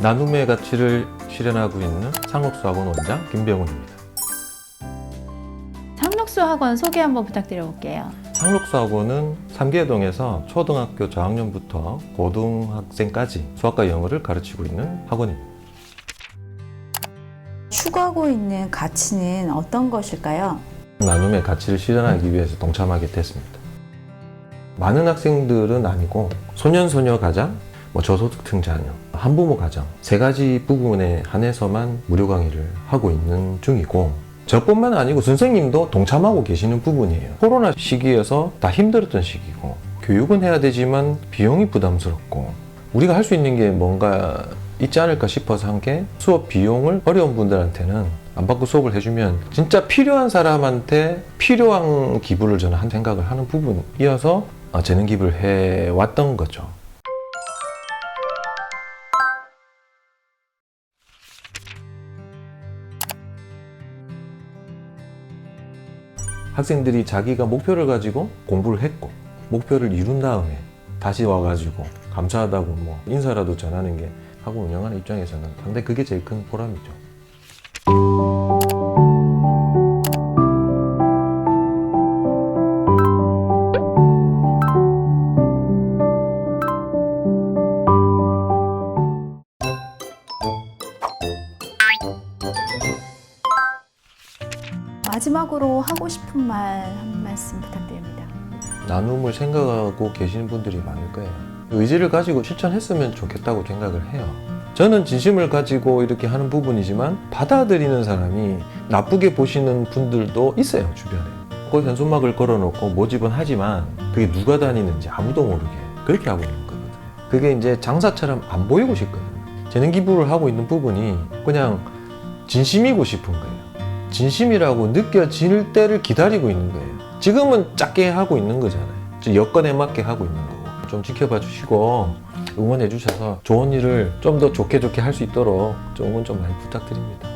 나눔의 가치를 실현하고 있는 상록수학원 원장 김병훈입니다. 상록수 학원 소개 한번 부탁드려볼게요. 상록수학원은 삼계동에서 초등학교 저학년부터 고등학생까지 수학과 영어를 가르치고 있는 학원입니다. 추구하고 있는 가치는 어떤 것일까요? 나눔의 가치를 실현하기 위해서 동참하게 됐습니다. 많은 학생들은 아니고 소년소녀 가장, 뭐 저소득층 자녀, 한부모 가정 세 가지 부분에 한해서만 무료 강의를 하고 있는 중이고 저뿐만 아니고 선생님도 동참하고 계시는 부분이에요. 코로나 시기여서 다 힘들었던 시기고 교육은 해야 되지만 비용이 부담스럽고 우리가 할 수 있는 게 뭔가 있지 않을까 싶어서 한 게 수업 비용을 어려운 분들한테는 안 받고 수업을 해주면 진짜 필요한 사람한테 필요한 기부를 저는 한 생각을 하는 부분이어서 어, 재능 기부를 해왔던 거죠. 학생들이 자기가 목표를 가지고 공부를 했고 목표를 이룬 다음에 다시 와가지고 감사하다고 뭐 인사라도 전하는 게 학원 운영하는 입장에서는 상당히 그게 제일 큰 보람이죠. 마지막으로 하고 싶은 말 한 말씀 부탁드립니다. 나눔을 생각하고 계시는 분들이 많을 거예요. 의지를 가지고 실천했으면 좋겠다고 생각을 해요. 저는 진심을 가지고 이렇게 하는 부분이지만 받아들이는 사람이 나쁘게 보시는 분들도 있어요, 주변에. 그 현수막을 걸어놓고 모집은 하지만 그게 누가 다니는지 아무도 모르게 그렇게 하고 있는 거거든요. 그게 이제 장사처럼 안 보이고 싶거든요. 재능 기부를 하고 있는 부분이 그냥 진심이고 싶은 거예요. 진심이라고 느껴질 때를 기다리고 있는 거예요. 지금은 작게 하고 있는 거잖아요. 여건에 맞게 하고 있는 거고. 좀 지켜봐 주시고 응원해 주셔서 좋은 일을 좀 더 좋게 좋게 할 수 있도록 좀 응원 좀 많이 부탁드립니다.